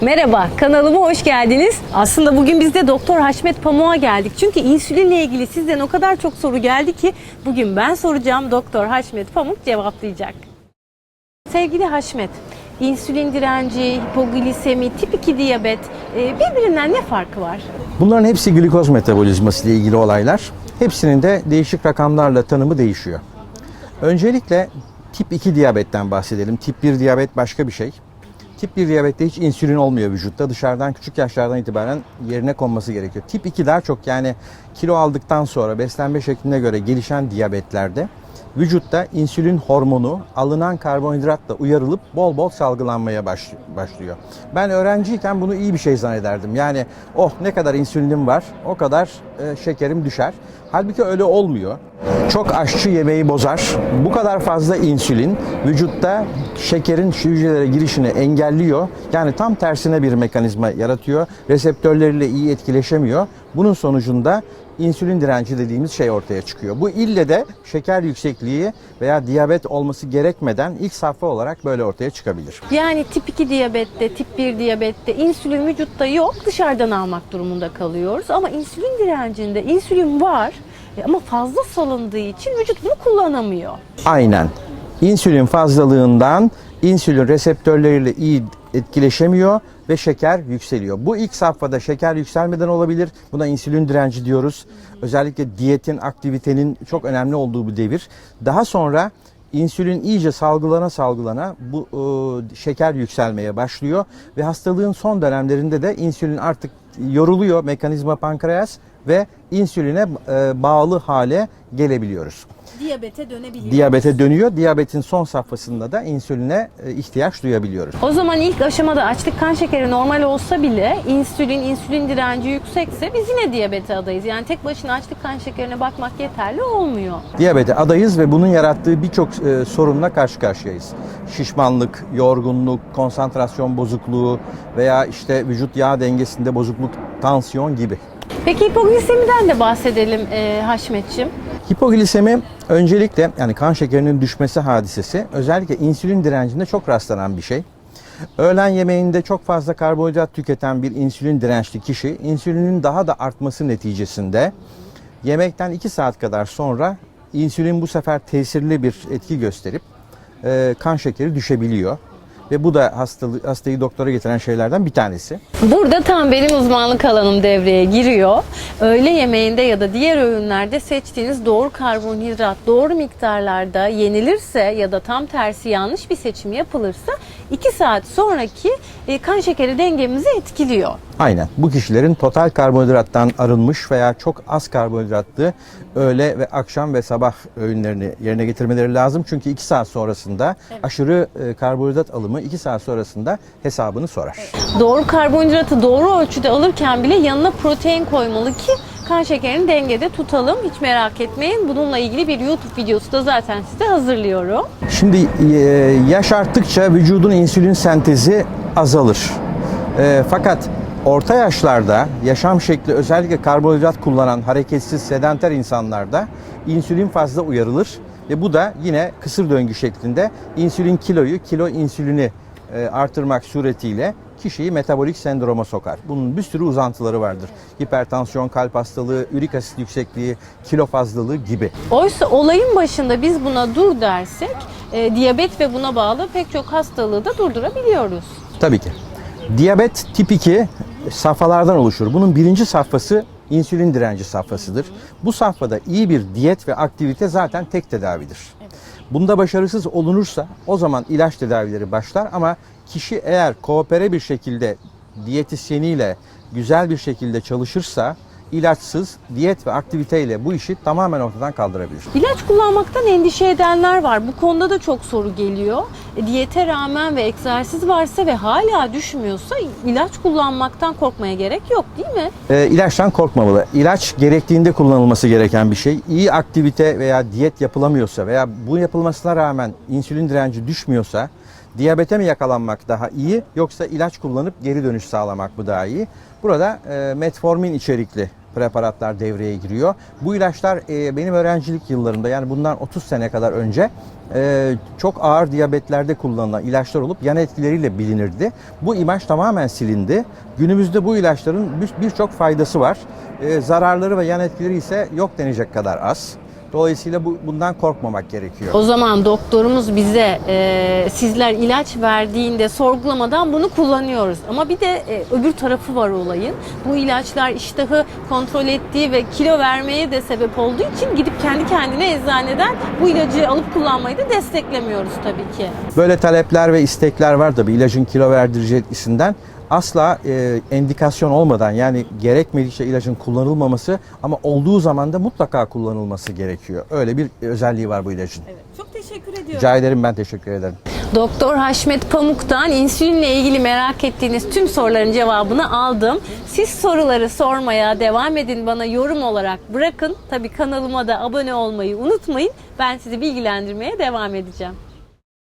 Merhaba, kanalıma hoş geldiniz. Aslında bugün biz de Doktor Haşmet Pamuk'a geldik. Çünkü insülinle ilgili sizden o kadar çok soru geldi ki bugün ben soracağım, Doktor Haşmet Pamuk cevaplayacak. Sevgili Haşmet, insülin direnci, hipoglisemi, tip 2 diyabet e, birbirinden ne farkı var? Bunların hepsi glikoz metabolizması ile ilgili olaylar. Hepsinin de değişik rakamlarla tanımı değişiyor. Öncelikle tip 2 diyabetten bahsedelim. Tip 1 diyabet başka bir şey. Tip 1 diyabette hiç insülin olmuyor vücutta. Dışarıdan küçük yaşlardan itibaren yerine konması gerekiyor. Tip 2 daha çok yani kilo aldıktan sonra beslenme şekline göre gelişen diyabetlerde vücutta insülin hormonu alınan karbonhidratla uyarılıp bol bol salgılanmaya baş- başlıyor. Ben öğrenciyken bunu iyi bir şey zannederdim. Yani oh ne kadar insülinim var o kadar e, şekerim düşer. Halbuki öyle olmuyor. Çok aşçı yemeği bozar. Bu kadar fazla insülin vücutta şekerin hücrelere girişini engelliyor. Yani tam tersine bir mekanizma yaratıyor. Reseptörleriyle iyi etkileşemiyor. Bunun sonucunda insülin direnci dediğimiz şey ortaya çıkıyor. Bu ille de şeker yüksekliği veya diyabet olması gerekmeden ilk safha olarak böyle ortaya çıkabilir. Yani tip 2 diyabette, tip 1 diyabette insülin vücutta yok, dışarıdan almak durumunda kalıyoruz. Ama insülin direncinde insülin var ama fazla salındığı için vücut bunu kullanamıyor. Aynen. İnsülin fazlalığından insülin reseptörleriyle iyi etkileşemiyor ve şeker yükseliyor. Bu ilk safhada şeker yükselmeden olabilir. Buna insülin direnci diyoruz. Özellikle diyetin, aktivitenin çok önemli olduğu bir devir. Daha sonra insülin iyice salgılana salgılana bu e, şeker yükselmeye başlıyor ve hastalığın son dönemlerinde de insülin artık yoruluyor mekanizma pankreas ve insüline e, bağlı hale gelebiliyoruz Diyabete dönebiliyor. diyabete dönüyor. Diyabetin son safhasında da insüline e, ihtiyaç duyabiliyoruz. O zaman ilk aşamada açlık kan şekeri normal olsa bile insülin, insülin direnci yüksekse biz yine diyabete adayız. Yani tek başına açlık kan şekerine bakmak yeterli olmuyor. Diyabete adayız ve bunun yarattığı birçok e, sorunla karşı karşıyayız. Şişmanlık, yorgunluk, konsantrasyon bozukluğu veya işte vücut yağ dengesinde bozukluk, tansiyon gibi. Peki hipoglisemiden de bahsedelim e, Haşmetçim. Hipoglisemi öncelikle yani kan şekerinin düşmesi hadisesi özellikle insülin direncinde çok rastlanan bir şey. Öğlen yemeğinde çok fazla karbonhidrat tüketen bir insülin dirençli kişi insülinin daha da artması neticesinde yemekten 2 saat kadar sonra insülin bu sefer tesirli bir etki gösterip e, kan şekeri düşebiliyor. Ve bu da hastalığı, hastayı doktora getiren şeylerden bir tanesi. Burada tam benim uzmanlık alanım devreye giriyor. Öğle yemeğinde ya da diğer öğünlerde seçtiğiniz doğru karbonhidrat doğru miktarlarda yenilirse ya da tam tersi yanlış bir seçim yapılırsa 2 saat sonraki e, kan şekeri dengemizi etkiliyor. Aynen. Bu kişilerin total karbonhidrattan arınmış veya çok az karbonhidratlı öğle ve akşam ve sabah öğünlerini yerine getirmeleri lazım. Çünkü 2 saat sonrasında aşırı e, karbonhidrat alımı 2 saat sonrasında hesabını sorar. Doğru karbonhidratı doğru ölçüde alırken bile yanına protein koymalı ki kan şekerini dengede tutalım. Hiç merak etmeyin. Bununla ilgili bir YouTube videosu da zaten size hazırlıyorum. Şimdi e, yaş arttıkça vücudun insülin sentezi azalır. E, fakat orta yaşlarda yaşam şekli özellikle karbonhidrat kullanan hareketsiz sedanter insanlarda insülin fazla uyarılır ve bu da yine kısır döngü şeklinde insülin kiloyu kilo insülini e, artırmak suretiyle kişiyi metabolik sendroma sokar. Bunun bir sürü uzantıları vardır. Hipertansiyon, kalp hastalığı, ürik asit yüksekliği, kilo fazlalığı gibi. Oysa olayın başında biz buna dur dersek e, diyabet ve buna bağlı pek çok hastalığı da durdurabiliyoruz. Tabii ki. Diyabet tip 2 safhalardan oluşur. Bunun birinci safhası insülin direnci safhasıdır. Bu safhada iyi bir diyet ve aktivite zaten tek tedavidir. Bunda başarısız olunursa o zaman ilaç tedavileri başlar ama kişi eğer koopere bir şekilde diyetisyeniyle güzel bir şekilde çalışırsa ilaçsız diyet ve aktiviteyle bu işi tamamen ortadan kaldırabilir. İlaç kullanmaktan endişe edenler var. Bu konuda da çok soru geliyor. E, diyete rağmen ve egzersiz varsa ve hala düşmüyorsa ilaç kullanmaktan korkmaya gerek yok değil mi? E, ilaçtan korkmamalı. İlaç gerektiğinde kullanılması gereken bir şey. İyi aktivite veya diyet yapılamıyorsa veya bu yapılmasına rağmen insülin direnci düşmüyorsa diyabete mi yakalanmak daha iyi yoksa ilaç kullanıp geri dönüş sağlamak mı daha iyi? Burada e, metformin içerikli preparatlar devreye giriyor. Bu ilaçlar e, benim öğrencilik yıllarımda yani bundan 30 sene kadar önce e, çok ağır diyabetlerde kullanılan ilaçlar olup yan etkileriyle bilinirdi. Bu imaj tamamen silindi. Günümüzde bu ilaçların bir- birçok faydası var. Zararları ve yan etkileri ise yok denecek kadar az. Dolayısıyla bu, bundan korkmamak gerekiyor. O zaman doktorumuz bize e, sizler ilaç verdiğinde sorgulamadan bunu kullanıyoruz. Ama bir de e, öbür tarafı var olayın. Bu ilaçlar iştahı kontrol ettiği ve kilo vermeye de sebep olduğu için gidip kendi kendine eczaneden bu ilacı alıp kullanmayı da desteklemiyoruz tabii ki. Böyle talepler ve istekler var tabii ilacın kilo verdirici etkisinden. Asla e, endikasyon olmadan yani gerekmedikçe ilacın kullanılmaması ama olduğu zaman da mutlaka kullanılması gerekiyor. Öyle bir özelliği var bu ilacın. Çok teşekkür ediyorum. Rica ederim ben teşekkür ederim. Doktor Haşmet Pamuk'tan insülinle ilgili merak ettiğiniz tüm soruların cevabını aldım. Siz soruları sormaya devam edin bana yorum olarak bırakın. Tabii kanalıma da abone olmayı unutmayın. Ben sizi bilgilendirmeye devam edeceğim.